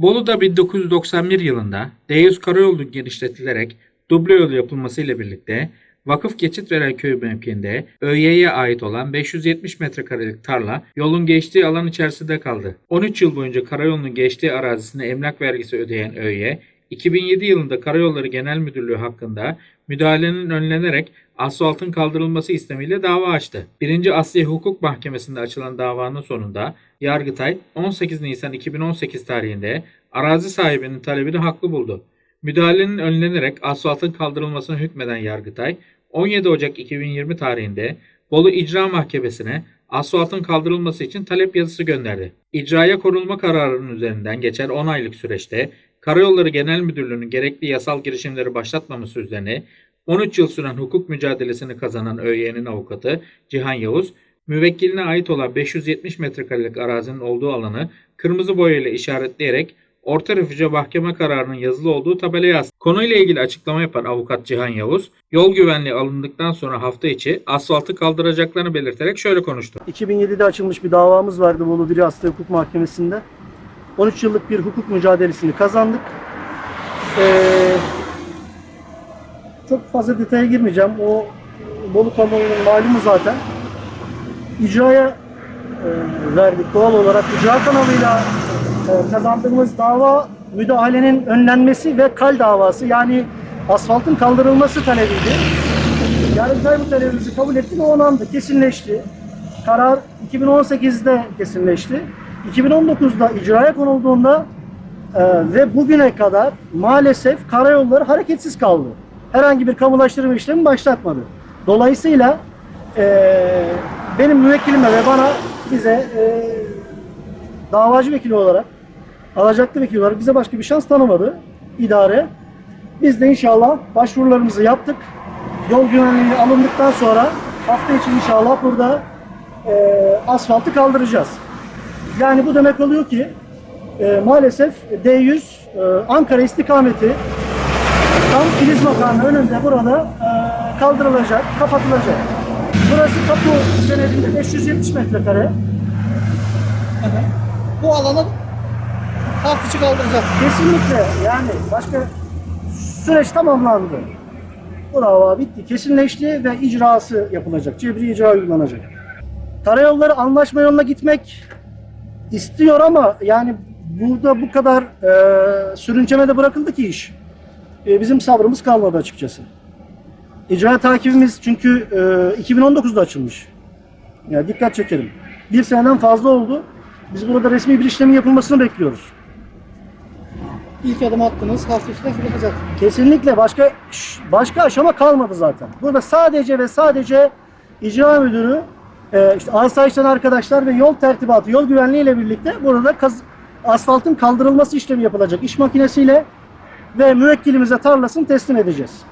Bolu'da 1991 yılında D100 karayolu genişletilerek duble yol yapılmasıyla birlikte Vakıf Geçitveren Köyü mevkiinde ÖY'ye ait olan 570 metrekarelik tarla yolun geçtiği alan içerisinde kaldı. 13 yıl boyunca karayolunun geçtiği arazisine emlak vergisi ödeyen ÖY, 2007 yılında Karayolları Genel Müdürlüğü hakkında müdahalenin önlenerek asfaltın kaldırılması istemiyle dava açtı. 1. Asliye Hukuk Mahkemesi'nde açılan davanın sonunda Yargıtay 18 Nisan 2018 tarihinde arazi sahibinin talebini haklı buldu. Müdahalenin önlenerek asfaltın kaldırılmasına hükmeden Yargıtay 17 Ocak 2020 tarihinde Bolu İcra Mahkemesi'ne asfaltın kaldırılması için talep yazısı gönderdi. İcraya korunma kararının üzerinden geçen 10 aylık süreçte Karayolları Genel Müdürlüğü'nün gerekli yasal girişimleri başlatmaması üzerine 13 yıl süren hukuk mücadelesini kazanan ÖY'nin avukatı Cihan Yavuz, müvekkiline ait olan 570 metrekarelik arazinin olduğu alanı kırmızı boyayla işaretleyerek orta refüje mahkeme kararının yazılı olduğu tabelaya astı. Konuyla ilgili açıklama yapan avukat Cihan Yavuz, yol güvenliği alındıktan sonra hafta içi asfaltı kaldıracaklarını belirterek şöyle konuştu. 2007'de açılmış bir davamız vardı Bolu 1 Asya Hukuk Mahkemesi'nde. 13 yıllık bir hukuk mücadelesini kazandık. Ee, çok fazla detaya girmeyeceğim. O Bolu kamuoyunun malumu zaten. İcraya e, verdik doğal olarak. İcra kanalıyla e, kazandığımız dava müdahalenin önlenmesi ve kal davası yani asfaltın kaldırılması talebiydi. Yargıtay bu talebimizi kabul etti ve onandı, kesinleşti. Karar 2018'de kesinleşti. 2019'da icraya konulduğunda e, ve bugüne kadar maalesef karayolları hareketsiz kaldı. Herhangi bir kamulaştırma işlemi başlatmadı. Dolayısıyla e, benim müvekkilime ve bana bize e, davacı vekili olarak alacaklı vekil olarak bize başka bir şans tanımadı idare. Biz de inşallah başvurularımızı yaptık. Yol güvenliği alındıktan sonra hafta içi inşallah burada e, asfaltı kaldıracağız. Yani bu demek oluyor ki e, maalesef D100 e, Ankara istikameti tam Filiz Makamı önünde burada e, kaldırılacak, kapatılacak. Burası tapu senedinde 570 metrekare. bu alanı hafta içi kaldıracağız. Kesinlikle yani başka süreç tamamlandı. Bu dava bitti, kesinleşti ve icrası yapılacak. Cebri icra uygulanacak. Karayolları anlaşma yoluna gitmek istiyor ama yani burada bu kadar e, sürüncemede bırakıldı ki iş. E, bizim sabrımız kalmadı açıkçası. İcra takibimiz çünkü e, 2019'da açılmış. Yani dikkat çekelim. Bir seneden fazla oldu. Biz burada resmi bir işlemin yapılmasını bekliyoruz. İlk adım attınız, hafta içi de yapacağız. Kesinlikle başka başka aşama kalmadı zaten. Burada sadece ve sadece icra müdürü, e, işte asayişten arkadaşlar ve yol tertibatı, yol güvenliği ile birlikte burada kaz- asfaltın kaldırılması işlemi yapılacak iş makinesiyle ve müvekkilimize tarlasını teslim edeceğiz.